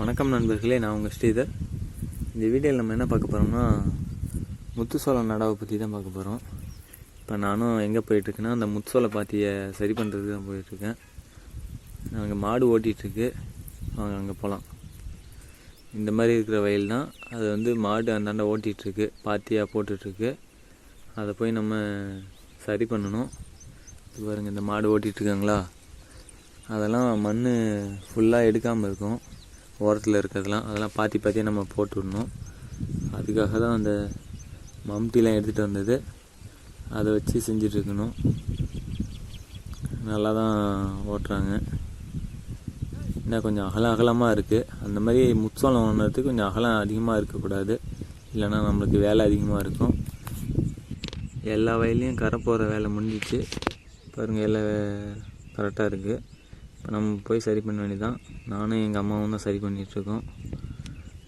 வணக்கம் நண்பர்களே நான் உங்கள் ஸ்ரீதர். இந்த வீடியோவில் நம்ம என்ன பார்க்க போகிறோம்னா முத்துசோளம் நடாவை பற்றி தான் பார்க்க போகிறோம் இப்போ நானும் எங்கே போயிட்டுருக்கேன்னா அந்த முத்துசோள பாத்தியை சரி பண்ணுறதுக்கு தான் போயிட்டுருக்கேன். அங்கே மாடு ஓட்டிகிட்ருக்கு வாங்க அங்கே போகலாம் இந்த மாதிரி இருக்கிற வயல் தான். அது வந்து மாடு அந்தாண்ட ஓட்டிகிட்ருக்கு பாத்தியாக போட்டுட்ருக்கு அதை போய் நம்ம சரி பண்ணணும். இது பாருங்கள் இந்த மாடு ஓட்டிகிட்ருக்காங்களா அதெல்லாம் மண் ஃபுல்லாக எடுக்காமல் இருக்கும். ஓரத்தில் இருக்கிறதெல்லாம் அதெல்லாம் பாத்தி பாத்தியாக நம்ம போட்டு விடணும் அதுக்காக தான் அந்த மம்டிலாம் எடுத்துகிட்டு வந்தது. அதை வச்சு செஞ்சிட்ருக்கணும். நல்லா தான் ஓட்டுறாங்க. இன்னும் கொஞ்சம் அகல அகலமாக இருக்குது அந்த மாதிரி முச்சோளம் ஒன்றுறதுக்கு கொஞ்சம் அகலம் அதிகமாக இருக்கக்கூடாது. இல்லைன்னா நம்மளுக்கு வேலை அதிகமாக இருக்கும். எல்லா வயல்லையும் கரை போகிற வேலை முடிஞ்சிச்சு. பாருங்கள் எல்லாம் கரெக்டாக இருக்குது இப்போ நம்ம போய் சரி பண்ண வேண்டியதான் நானும் எங்கள் அம்மாவும் தான் சரி பண்ணிகிட்ருக்கோம்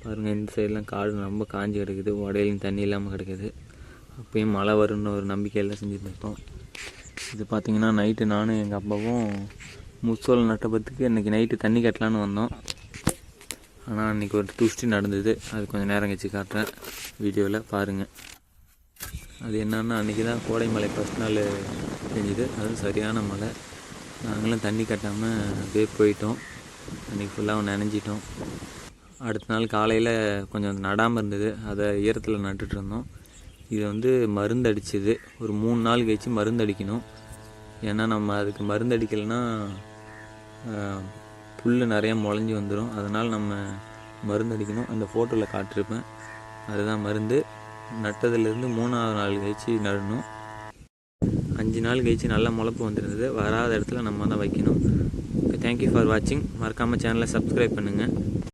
பாருங்கள் இந்த சைடெலாம் காடு ரொம்ப காஞ்சி கிடக்குது. உடையிலையும் தண்ணி இல்லாமல் கிடக்குது. அப்பயும் மழை வரும்னு ஒரு நம்பிக்கையில் செஞ்சுட்டு இருக்கோம். இது பார்த்திங்கன்னா நைட்டு நானும் எங்கள் அப்பாவும் முசோல் நட்டபத்துக்கு இன்றைக்கி நைட்டு தண்ணி கட்டலான்னு வந்தோம். ஆனால் அன்றைக்கி ஒரு துஷ்டி நடந்தது. அது கொஞ்சம் நேரம் கழிச்சு காட்டுறேன். வீடியோவில் பாருங்கள் அது என்னன்னா அன்றைக்கி தான் கோடை மழை ஃபஸ்ட் நாள் பெஞ்சுது அதுவும் சரியான மழை. நாங்களும் தண்ணி கட்டாமல் அப்படியே போயிட்டோம். அன்றைக்கி ஃபுல்லாக நனைஞ்சிட்டோம். அடுத்த நாள் காலையில் கொஞ்சம் நடாமல் இருந்தது. அதை ஈரத்தில் நட்டுட்டு இருந்தோம். இது வந்து மருந்து அடிச்சது. ஒரு மூணு நாள் கழிச்சு மருந்து அடிக்கணும். ஏன்னா நம்ம அதுக்கு மருந்து அடிக்கலைன்னா புல் நிறையா முளைஞ்சி வந்துடும் அதனால் நம்ம மருந்து அடிக்கணும். அந்த ஃபோட்டோவில் காட்டிருப்பேன். அதுதான் மருந்து. நட்டதுலேருந்து மூணாவது நாள் கழிச்சு நடணும். அஞ்சு நாள் கழிச்சு நல்ல முளைப்பு வந்துருந்தது. வராத இடத்துல நம்ம தான் வைக்கணும். ஓகே தேங்க்யூ ஃபார் வாட்சிங் மறக்காமல் சேனலை சப்ஸ்கிரைப் பண்ணுங்கள்